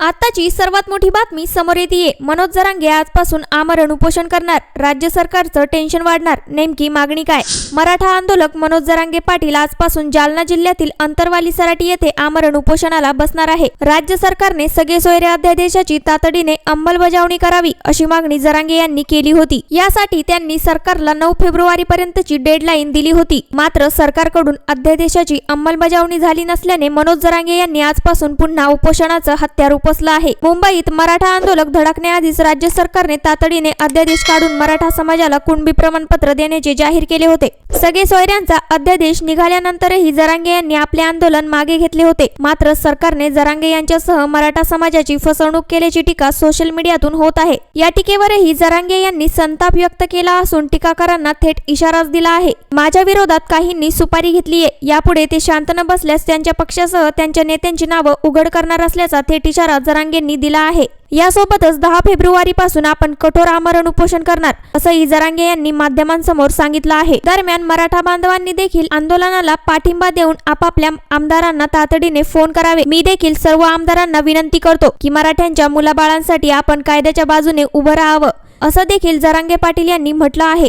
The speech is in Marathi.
आताची सर्वात मोठी बातमी समोर येते मनोज जरांगे आजपासून आमरण उपोषण करणार. राज्य सरकारचं टेन्शन वाढणार. नेमकी मागणी काय? मराठा आंदोलक मनोज जरांगे पाटील आजपासून जालना जिल्ह्यातील अंतरवाली सराटी येथे आमरण उपोषणाला बसणार आहे. राज्य सरकारने सगळे सोयरे अध्यादेशाची तातडीने अंमलबजावणी करावी अशी मागणी जरांगे यांनी केली होती. यासाठी त्यांनी सरकारला नऊ फेब्रुवारी पर्यंतची डेडलाईन दिली होती. मात्र सरकारकडून अध्यादेशाची अंमलबजावणी झाली नसल्याने मनोज जरांगे यांनी आजपासून पुन्हा उपोषणाचं हत्यार पोहोचला आहे. मुंबईत मराठा आंदोलक धडकण्याआधीच राज्य सरकारने तातडीने अध्यादेश काढून मराठा समाजाला कुणबी प्रमाणपत्र देण्याचे जाहीर केले होते. सगळे सोयऱ्यांचा अध्यादेश निघाल्यानंतरही जरांगे यांनी आपले आंदोलन मागे घेतले होते. मात्र सरकारने जरांगे यांच्यासह मराठा समाजाची फसवणूक केल्याची टीका सोशल मीडियातून होत आहे. या टीकेवरही जरांगे यांनी संताप व्यक्त केला असून टीकाकारांना थेट इशाराच दिला आहे. माझ्या विरोधात काहींनी सुपारी घेतलीये. यापुढे ते शांत न बसल्यास त्यांच्या पक्षासह त्यांच्या नेत्यांची नावं उघड करणार असल्याचा थेट इशारा जरांगेंनी दिला आहे. यासोबतच दहा फेब्रुवारी पासून आपण कठोर आमरण उपोषण करणार असंही जरांगे यांनी माध्यमांसमोर सांगितलं आहे. दरम्यान मराठा बांधवांनी देखील आंदोलनाला पाठिंबा देऊन आपापल्या आमदारांना तातडीने फोन करावे. मी देखील सर्व आमदारांना विनंती करतो की मराठ्यांच्या मुलाबाळांसाठी आपण कायद्याच्या बाजूने उभं राहावं असं देखील जरांगे पाटील यांनी म्हटलं आहे.